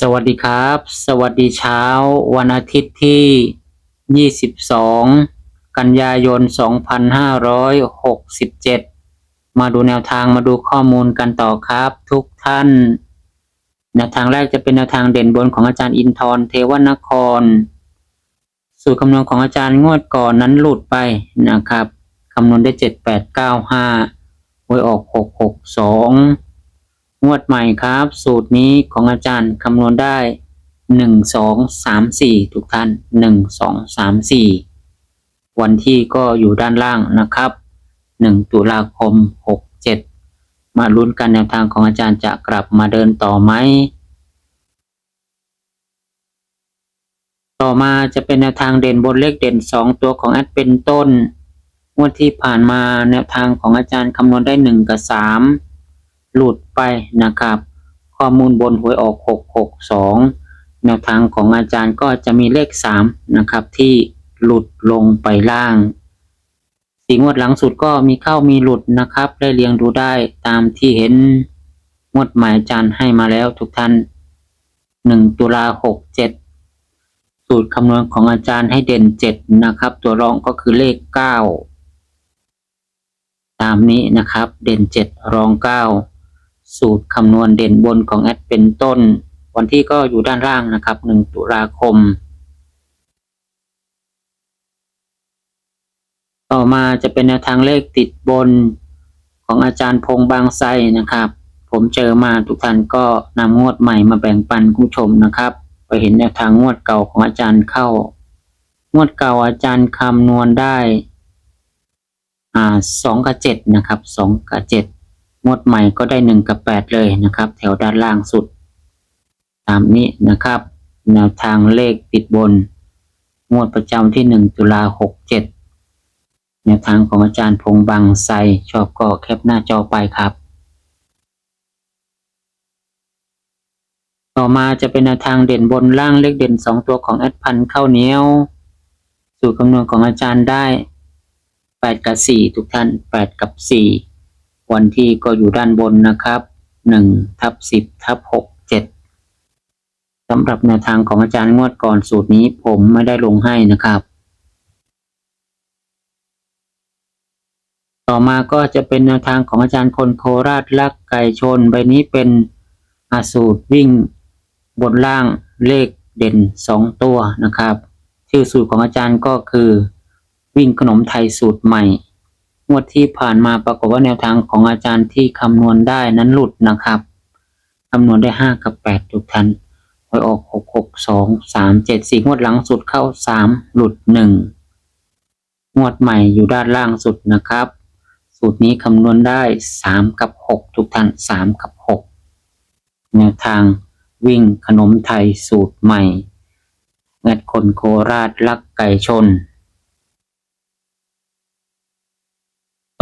สวัสดีครับ สวัสดีเช้า วันอาทิตย์ที่ 22 กันยายน 2567 มาดูแนวทางมาดูข้อมูลกันต่อครับ ทุกท่าน แนวทางแรกจะเป็นแนวทางเด่นบนของอาจารย์อินทร์เทวนคร สูตรคำนวณของอาจารย์งวดก่อนนั้นหลุดไปนะครับคำนวณได้ 7895หวยออก 662 งวดใหม่ครับ สูตรนี้ของอาจารย์คำนวณได้หนึ่งสองสามสี่ทุกท่านหนึ่งสองสามสี่วันที่ก็อยู่ด้านล่างนะครับหนึ่งตุลาคมหกเจ็ดมาลุ้นกันแนวทางของอาจารย์จะกลับมาเดินต่อไหม ต่อมาจะเป็นแนวทางเด่นบนเลขเด่นสองตัวของแอดเป็นต้นงวดที่ผ่านมาแนวทางของอาจารย์คำนวณได้หนึ่งกับสาม หลุดไปนะครับ ข้อมูลบนหวยออก 662 แนวทางของอาจารย์ก็จะมีเลข 3 นะครับ ที่หลุดลงไปล่างสีงวดหลังสุดก็มีเข้ามีหลุดนะครับ ได้เรียงดูได้ตามที่เห็นงวดหมายอาจารย์ให้มาแล้วทุกท่าน 1 ตุลา 67 สูตรคำนวณของอาจารย์ให้เด่น 7 นะครับ ตัวรองก็คือเลข 9 ตามนี้นะครับ เด่น 7 รอง 9 สูตรคำนวณเด่นบนของแอดเป็นต้น วันที่ก็อยู่ด้านล่างนะครับ 1 ตุลาคม ต่อมาจะเป็นแนวทางเลขติดบนของอาจารย์พงษ์บางไทรนะครับ ผมเจอมาทุกท่านก็นำงวดใหม่มาแบ่งปันคุณผู้ชมนะครับไปเห็นแนวทางงวดเก่าของอาจารย์เข้า งวดเก่าอาจารย์คำนวณได้อ่าสองกับเจ็ดนะครับสองกับเจ็ด งวดใหม่ก็ได้หนึ่งกับแปดเลยนะครับ แถวด้านล่างสุด ตามนี้นะครับ แนวทางเลขติดบน งวดประจำที่หนึ่งตุลาหกเจ็ดแนวทางของอาจารย์พงษ์บางไทรชอบก็แคปหน้าจอไปครับ ต่อมาจะเป็นแนวทางเด่นบนล่างเลขเด่นสองตัวของแอดพันเข้าเหนียว สูตรคำนวณของอาจารย์ได้แปดกับสี่ทุกท่านแปดกับสี่ วันที่ก็อยู่ด้านบนนะครับหนึ่งทับสิบทับหกเจ็ดสำหรับแนวทางของอาจารย์งวดก่อนสูตรนี้ผมไม่ได้ลงให้นะครับ ต่อมาก็จะเป็นแนวทางของอาจารย์คนโคราชลักไก่ชน ใบนี้เป็นอาสูตรวิ่งบนล่างเลขเด่นสองตัวนะครับ ชื่อสูตรของอาจารย์ก็คือ วิ่งขนมไทยสูตรใหม่ งวดที่ผ่านมาปรากฏว่าแนวทางของอาจารย์ที่คำนวณได้นั้นหลุดนะครับคำนวณได้ห้ากับแปดทุกท่านหวยออกหกหกสองสามเจ็ดสี่งวดหลังสุดเข้าสามหลุดหนึ่งงวดใหม่อยู่ด้านล่างสุดนะครับ สูตรนี้คำนวณได้สามกับหกทุกท่านสามกับหกแนวทางวิ่งขนมไทยสูตรใหม่เงิดคนโคราชลักไก่ชน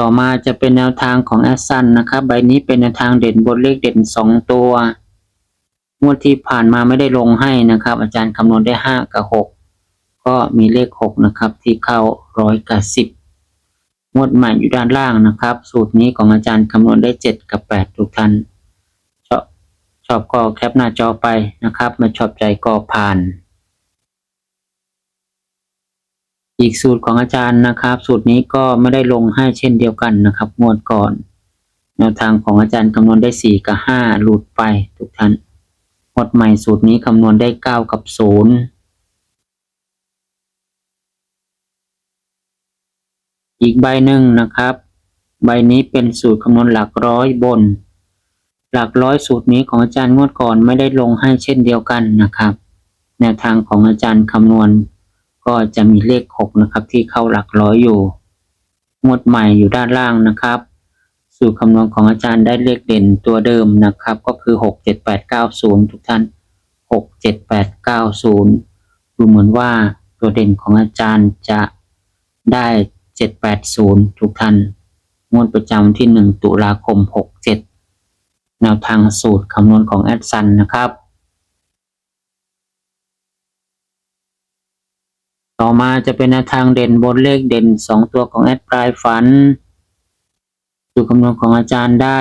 ต่อมาจะเป็นแนวทางของแอสซันนะครับใบนี้เป็นแนวทางเด่นบนเลขเด่นสองตัวงวดที่ผ่านมาไม่ได้ลงให้นะครับ อาจารย์คำนวณได้ห้ากับหกก็มีเลขหกนะครับที่เข้าร้อยกับสิบงวดใหม่อยู่ด้านล่างนะครับ สูตรนี้ของอาจารย์คำนวณได้เจ็ดกับแปดทุกท่านชอบชอบก็แคปหน้าจอไปนะครับม่ชอบใจก็ผ่าน อีกสูตรของอาจารย์นะครับ สูตรนี้ก็ไม่ได้ลงให้เช่นเดียวกันนะครับงวดก่อนแนวทางของอาจารย์คำนวณได้สี่กับห้าหลุดไปทุกท่านงวดใหม่สูตรนี้คำนวณได้เก้ากับศูนย์อีกใบหนึ่งนะครับ ใบนี้เป็นสูตรคำนวณหลักร้อยบน หลักร้อยสูตรนี้ของอาจารย์งวดก่อนไม่ได้ลงให้เช่นเดียวกันนะครับ แนวทางของอาจารย์คำนวณ ก็จะมีเลขหกนะครับ ที่เข้าหลักร้อยอยู่ งวดใหม่อยู่ด้านล่างนะครับ สูตรคำนวณของอาจารย์ได้เลขเด่นตัวเดิมนะครับ ก็คือหกเจ็ดแปดเก้าศูนย์ทุกท่านหกเจ็ดแปดเก้าศูนย์ดูเหมือนว่าตัวเด่นของอาจารย์จะได้เจ็ดแปดศูนย์ทุกท่าน งวดประจำที่หนึ่งตุลาคมหกเจ็ดแนวทางสูตรคำนวณของแอดซันนะครับ ต่อมาจะเป็นแนวทางเด่นบนเลขเด่นสองตัวของแอดปลายฝันสูตรคำนวณของอาจารย์ได้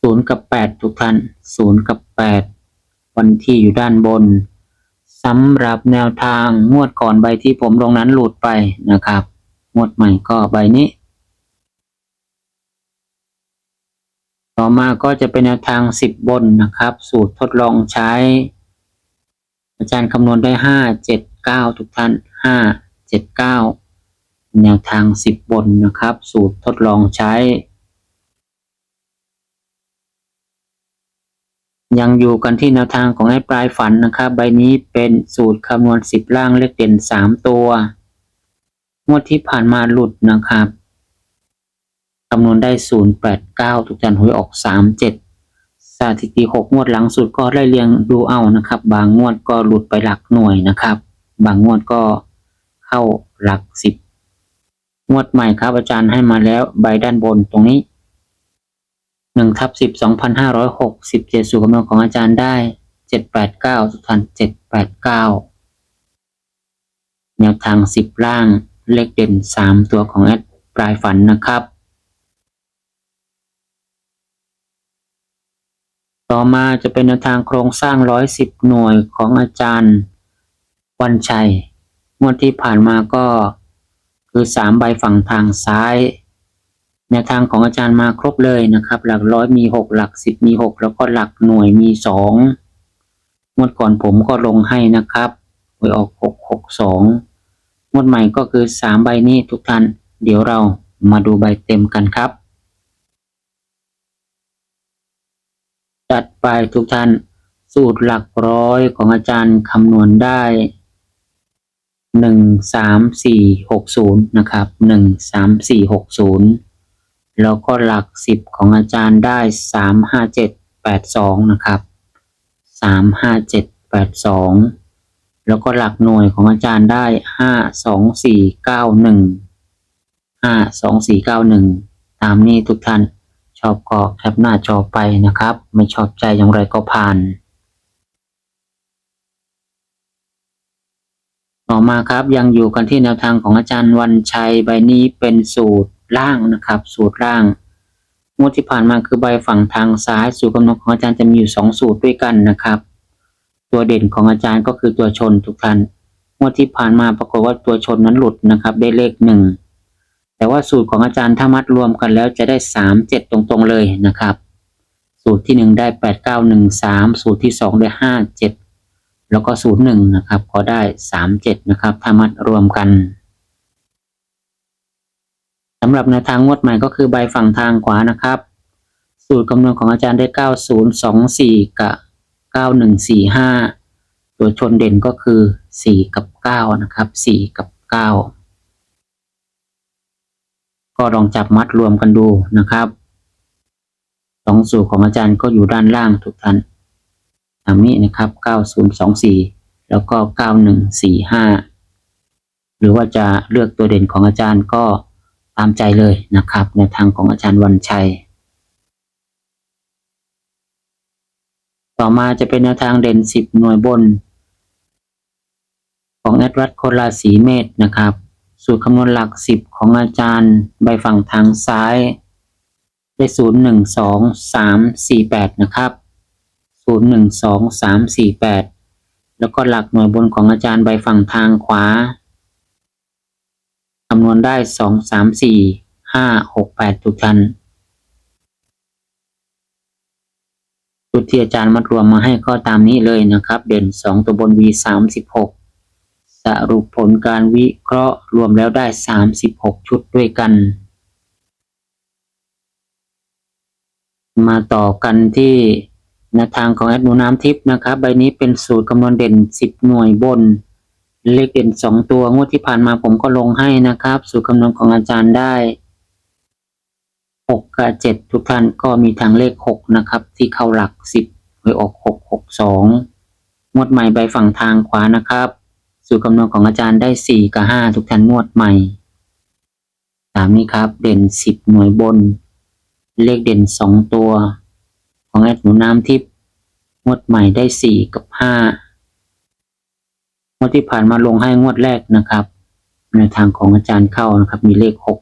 ศูนย์กับแปดทุกท่านศูนย์กับแปดวันที่อยู่ด้านบนสำหรับแนวทางงวดก่อนใบที่ผมลงนั้นหลุดไปนะครับ งวดใหม่ก็ใบนี้ ต่อมาก็จะเป็นแนวทางสิบบนนะครับ สูตรทดลองใช้ อาจารย์คำนวณได้ห้า เก้าทุกท่านห้าเจ็ดเก้าแนวทางสิบบนนะครับ สูตรทดลองใช้ ยังอยู่กันที่แนวทางของไอ้ปลายฝันนะครับ ใบนี้เป็นสูตรคำนวณสิบล่างเลขเด่นสามตัว งวดที่ผ่านมาหลุดนะครับคำนวณได้ศูนย์แปดเก้าทุกท่านหวยออกสามเจ็ดสถิติหกงวดหลังสุดก็ไล่เรียงดูเอานะครับ บางงวดก็หลุดไปหลักหน่วยนะครับ บางงวดก็เข้าหลักสิบงวดใหม่ครับอาจารย์ให้มาแล้วใบด้านบนตรงนี้หนึ่งทับสิบสองพันห้าร้อยหกสิบเจ็ดสูตรคำนวณของอาจารย์ได้เจ็ดแปดเก้าทุกท่านเจ็ดแปดเก้าแนวทางสิบล่างเลขเด่นสามตัวของแอดปลายฝันนะครับ ต่อมาจะเป็นแนวทางโครงสร้างร้อยสิบหน่วยของอาจารย์ วันชัยงวดที่ผ่านมาก็คือสามใบฝั่งทางซ้ายแนวทางของอาจารย์มาครบเลยนะครับ หลักร้อยมีหกหลักสิบมีหกแล้วก็หลักหน่วยมีสองงวดก่อนผมก็ลงให้นะครับหวยออกหกหกสองงวดใหม่ก็คือสามใบนี้ทุกท่านเดี๋ยวเรามาดูใบเต็มกันครับ จัดไปทุกท่านสูตรหลักร้อยของอาจารย์คำนวณได้ หนึ่งสามสี่หกศูนย์นะครับหนึ่งสามสี่หกศูนย์แล้วก็หลักสิบของอาจารย์ได้สามห้าเจ็ดแปดสองนะครับสามห้าเจ็ดแปดสองแล้วก็หลักหน่วยของอาจารย์ได้ห้าสองสี่เก้าหนึ่งห้าสองสี่เก้าหนึ่งตามนี้ทุกท่านชอบก็แคปหน้าจอไปนะครับ ไม่ชอบใจอย่างไรก็ผ่าน ต่อมาครับยังอยู่กันที่แนวทางของอาจารย์วันชัยใบนี้เป็นสูตรล่างนะครับ สูตรล่างงวดที่ผ่านมาคือใบฝั่งทางซ้าย สูตรกำหนดของอาจารย์จะมีอยู่สองสูตรด้วยกันนะครับ ตัวเด่นของอาจารย์ก็คือตัวชนทุกท่านงวดที่ผ่านมาปรากฏว่าตัวชนนั้นหลุดนะครับ ได้เลขหนึ่งแต่ว่าสูตรของอาจารย์ถ้ามัดรวมกันแล้วจะได้สามเจ็ดตรงๆเลยนะครับ สูตรที่หนึ่งได้แปดเก้าหนึ่งสามสูตรที่สองได้ห้าเจ็ด แล้วก็สูตรหนึ่งนะครับ ก็ได้สามเจ็ดนะครับ ถ้ามัดรวมกันสำหรับแนวทางงวดใหม่ก็คือใบฝั่งทางขวานะครับ สูตรคำนวณของอาจารย์ได้เก้าศูนย์สองสี่กับเก้าหนึ่งสี่ห้าตัวชนเด่นก็คือสี่กับเก้านะครับสี่กับเก้าก็ลองจับมัดรวมกันดูนะครับสองสูตรของอาจารย์ก็อยู่ด้านล่างทุกท่านามนี้นะครับ 9024 แล้วก็ 9145 หรือว่าจะเลือกตัวเด่นของอาจารย์ก็ตามใจเลยนะครับในทางของอาจารย์วันชัย ต่อมาจะเป็นแนวทางเด่น 10 หน่วยบน ของแอดวัตโคลาสีเมธนะครับ สูตรคำนวณหลักสิบของอาจารย์ใบฝั่งทางซ้าย ได้ศูนย์หนึ่งสองสามสี่แปดนะครับ ศูนย์หนึ่งสองสามสี่แปดแล้วก็หลักหน่วยบนของอาจารย์ใบฝั่งทางขวาคำนวณได้สองสามสี่ห้าหกแปดทุกท่านชุดที่อาจารย์มัดรวมมาให้ก็ตามนี้เลยนะครับ เด่นสองตัวบน V สามสิบหกสรุปผลการวิเคราะห์รวมแล้วได้36ชุดด้วยกัน มาต่อกันที่ นวทางของแอดหนูน้ำทิพย์นะครับใบนี้เป็นสูตรคำนวณเด่น 10 หน่วยบน เลขเด่น 2 ตัวงวดที่ผ่านมาผมก็ลงให้นะครับ สูตรคำนวณของอาจารย์ได้หกกับเจ็ดทุกท่านก็มีทางเลขหกนะครับ ที่เข้าหลักสิบหวยออกหกหกสองวดใหม่ใบฝั่งทางขวานะครับ สูตรคำนวณของอาจารย์ได้สี่กับห้าทุกท่านงวดใหม่ตามนี้ครับ เด่นสิบหน่วยบน เลขเด่นสองตัว ของแอดหนูน้ำทิพย์งวดใหม่ได้สี่กับห้างวดที่ผ่านมาลงให้งวดแรกนะครับในทางของอาจารย์เข้านะครับ มีเลขหก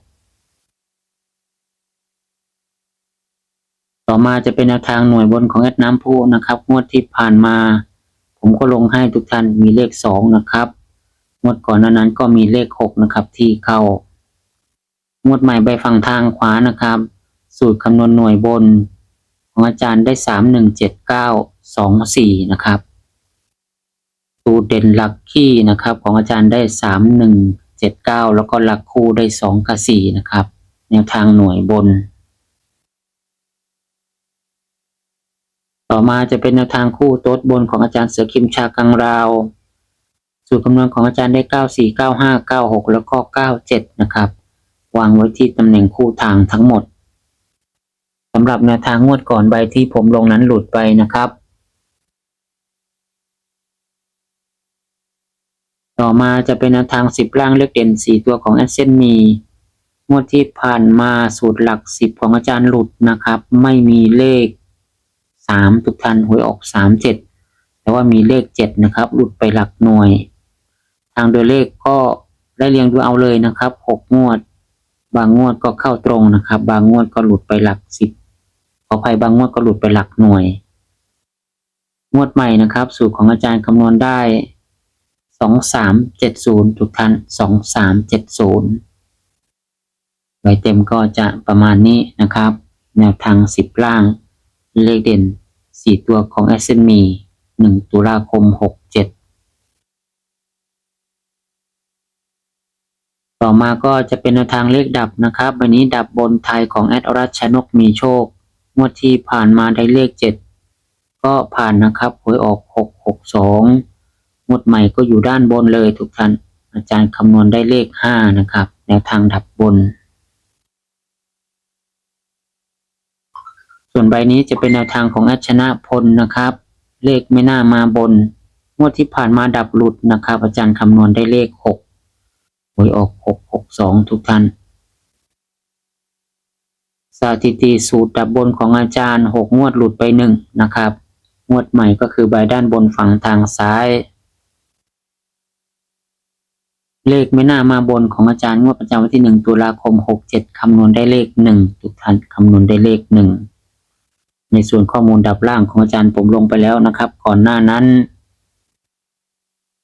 ต่อมาจะเป็นแนวทางหน่วยบนของแอดน้ำพุนะครับ งวดที่ผ่านมา ผมก็ลงให้ทุกท่านมีเลขสองนะครับงวดก่อนนั้นก็มีเลขหกนะครับ ที่เข้างวดใหม่ใบฝั่งทางขวานะครับ สูตรคำนวณหน่วยบน ของอาจารย์ได้สามหนึ่งเจ็ดเก้าสองสี่นะครับสูตรเด่นหลักขี้นะครับ ของอาจารย์ได้สามหนึ่งเจ็ดเก้าแล้วก็หลักคู่ได้สองกับสี่นะครับ แนวทางหน่วยบน ต่อมาจะเป็นแนวทางคู่โต๊ดบนของอาจารย์เสือคิมชากังราว สูตรคำนวณของอาจารย์ได้เก้าสี่เก้าห้าเก้าหกแล้วก็เก้าเจ็ดนะครับ วางไว้ที่ตำแหน่งคู่ทางทั้งหมด สำหรับแนวทางงวดก่อนใบที่ผมลงนั้นหลุดไปนะครับ ต่อมาจะเป็นแนวทางสิบล่างเลขเด่นสี่ตัวของแอสเซนมีงวดที่ผ่านมาสูตรหลักสิบของอาจารย์หลุดนะครับ ไม่มีเลขสามทุกท่านหวยออกสามเจ็ดแต่ว่ามีเลขเจ็ดนะครับ หลุดไปหลักหน่วย ทางโดยเลขก็ได้เรียงดูเอาเลยนะครับหกงวด บางงวดก็เข้าตรงนะครับ บางงวดก็หลุดไปหลักสิบ ขออภัยบางงวดก็หลุดไปหลักหน่วย งวดใหม่นะครับ สูตรของอาจารย์คำนวณได้สองสามเจ็ดศูนย์ทุกท่านสองสามเจ็ดศูนย์ใบเต็มก็จะประมาณนี้นะครับ แนวทางสิบล่าง เลขเด่นสี่ตัวของ s อ m หนึ่งตุลาคมหกเจ็ดต่อมาก็จะเป็นแนวทางเลขดับนะครับ วันนี้ดับบนไทยของแอดอรัชชนกมีโชค งวดที่ผ่านมาได้เลขเจ็ดก็ผ่านนะครับหวยออกหกหกสองงวดใหม่ก็อยู่ด้านบนเลยทุกท่าน อาจารย์คำนวณได้เลขห้านะครับแนวทางดับบน ส่วนใบนี้จะเป็นแนวทางของอดชนะพลนะครับ เลขไม่น่ามาบน งวดที่ผ่านมาดับหลุดนะครับ อาจารย์คำนวณได้เลขหกหวยออกหกหกสองทุกท่าน สถิติสูตรดับบนของอาจารย์หกงวดหลุดไปหนึ่งนะครับ งวดใหม่ก็คือใบด้านบนฝั่งทางซ้าย เลขไม่น่ามาบนของอาจารย์งวดประจำวันที่หนึ่งตุลาคมหกเจ็ดคำนวณได้เลขหนึ่งทุกท่านคำนวณได้เลขหนึ่งในส่วนข้อมูลดับล่างของอาจารย์ผมลงไปแล้วนะครับ ก่อนหน้านั้น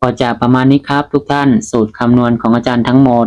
ก็จะประมาณนี้ครับทุกท่านสูตรคำนวณของอาจารย์ทั้งหมด